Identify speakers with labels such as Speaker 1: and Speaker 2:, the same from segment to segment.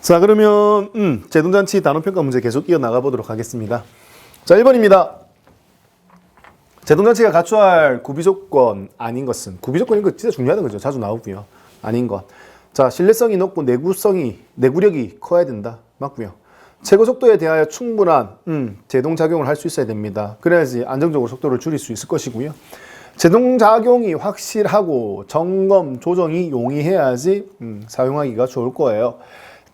Speaker 1: 자, 그러면 음, 제동장치 단원평가 문제 계속 이어나가 보도록 하겠습니다. 자, 1번입니다. 제동장치가 갖춰야 할 구비조건 아닌 것은 구비조건인 거 진짜 중요하다는 거죠. 자주 나오고요. 아닌 것. 자, 신뢰성이 높고 내구성이 내구력이 커야 된다. 맞고요. 최고 속도에 대하여 충분한 음, 제동 작용을 할 수 있어야 됩니다. 그래야지 안정적으로 속도를 줄일 수 있을 것이고요. 제동 작용이 확실하고 점검 조정이 용이해야지 음, 사용하기가 좋을 거예요.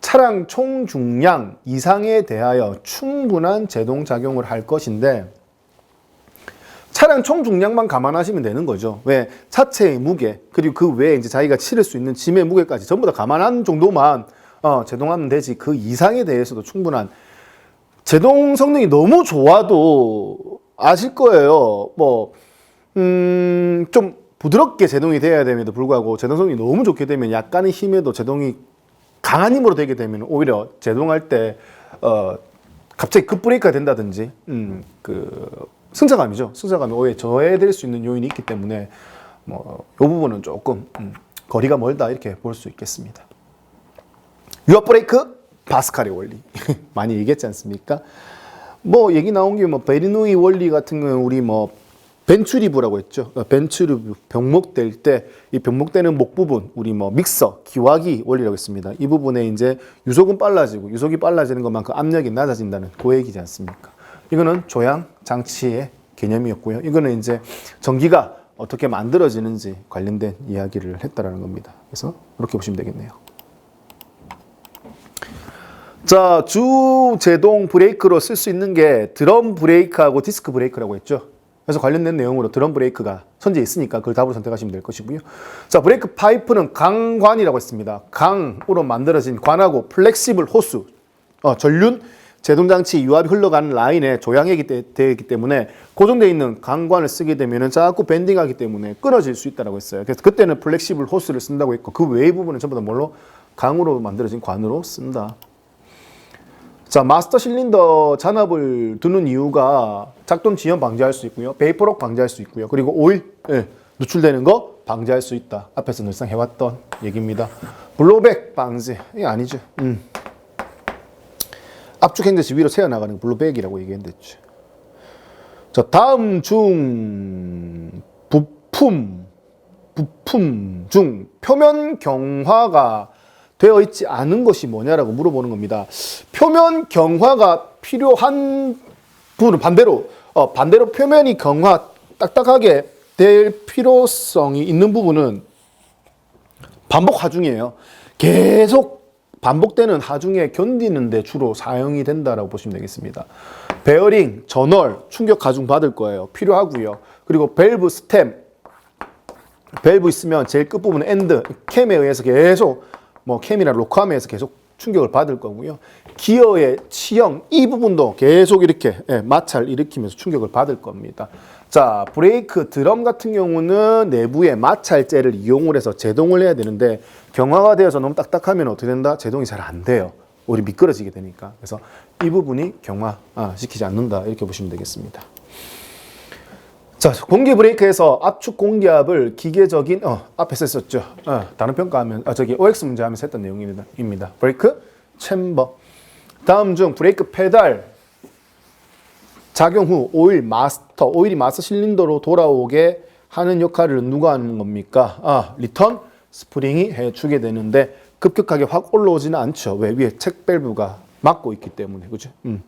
Speaker 1: 차량 총 중량 이상에 대하여 충분한 제동 작용을 할 것인데 차량 총 중량만 감안하시면 되는 거죠. 왜 차체의 무게 그리고 그 외에 이제 자기가 치를 수 있는 짐의 무게까지 전부 다 감안한 정도만 어, 제동하면 되지. 그 이상에 대해서도 충분한 제동 성능이 너무 좋아도 아실 거예요. 뭐 음, 좀 부드럽게 제동이 돼야 됨에도 불구하고 제동 성능이 너무 좋게 되면 약간의 힘에도 제동이 강한 힘으로 되게 되면 오히려 제동할 때 어, 갑자기 급브레이크가 된다든지 음, 그 승차감이죠. 승차감이 오히려 저해될 수 있는 요인이 있기 때문에 뭐요 부분은 조금 음, 거리가 멀다 이렇게 볼 수 있겠습니다. 유압 브레이크 바스칼의 원리 많이 얘기했지 않습니까? 뭐 얘기 나온 게 뭐 베리누이 원리 같은 경우는 우리 뭐 벤츄리브라고 했죠. 어, 벤츄리브 병목될 때 이 병목되는 목 부분 우리 뭐 믹서 기화기 원리라고 했습니다. 이 부분에 이제 유속은 빨라지고 유속이 빨라지는 것만큼 압력이 낮아진다는 그 얘기지 않습니까? 이거는 조향 장치의 개념이었고요. 이거는 이제 전기가 어떻게 만들어지는지 관련된 이야기를 했다라는 겁니다. 그래서 이렇게 보시면 되겠네요. 자, 주 제동 브레이크로 쓸 수 있는 게 드럼 브레이크하고 디스크 브레이크라고 했죠. 그래서 관련된 내용으로 드럼 브레이크가 선지에 있으니까 그걸 답으로 선택하시면 될 것이고요. 자, 브레이크 파이프는 강관이라고 했습니다. 강으로 만들어진 관하고 플렉시블 호스, 어, 전륜 제동 장치 유압이 흘러가는 라인에 조향액이 되- 되어 있기 때문에 고정되어 있는 강관을 쓰게 되면은 자꾸 밴딩하기 때문에 끊어질 수 있다라고 했어요. 그래서 그때는 플렉시블 호스를 쓴다고 했고 그 외의 부분은 전부 다 뭘로 강으로 만들어진 관으로 쓴다. 자, 마스터 실린더 잔압을 두는 이유가 작동 지연 방지할 수 있고요. 베이퍼록 방지할 수 있고요. 그리고 오일 예, 누출되는 거 방지할 수 있다. 앞에서 늘상 해왔던 얘기입니다. 블로백 방지. 이게 아니죠. 음. 압축 행제시 위로 새어나가는 거 블로백이라고 얘기했는데. 자, 다음 중 부품 부품 중 표면 경화가 되어 있지 않은 것이 뭐냐라고 물어보는 겁니다. 표면 경화가 필요한 부분은 반대로 어, 반대로 표면이 경화 딱딱하게 될 필요성이 있는 부분은 반복 하중이에요. 계속 반복되는 하중에 견디는데 주로 사용이 된다라고 보시면 되겠습니다. 베어링, 전월, 충격 하중 받을 거예요. 필요하고요. 그리고 밸브 스템, 밸브 있으면 제일 끝부분 엔드 캠에 의해서 계속 뭐 캠이나 로크함에서 계속 충격을 받을 거고요. 기어의 치형 이 부분도 계속 이렇게 예, 마찰 일으키면서 충격을 받을 겁니다. 자 브레이크 드럼 같은 경우는 내부에 마찰재를 이용을 해서 제동을 해야 되는데 경화가 되어서 너무 딱딱하면 어떻게 된다? 제동이 잘 안 돼요. 우리 미끄러지게 되니까. 그래서 이 부분이 경화 아, 시키지 않는다 이렇게 보시면 되겠습니다. 자, 공기 브레이크에서 압축 공기압을 기계적인 어, 앞에서 했었죠. 어, 다른 평가하면 아, 저기 OX 문제 하면서 했던 내용입니다. 입니다. 브레이크 챔버. 다음 중 브레이크 페달 작용 후 오일 마스터, 오일이 마스터 실린더로 돌아오게 하는 역할을 누가 하는 겁니까? 아, 리턴 스프링이 해주게 되는데 급격하게 확 올라오지는 않죠. 왜? 위에 책 밸브가 막고 있기 때문에. 그죠? 음.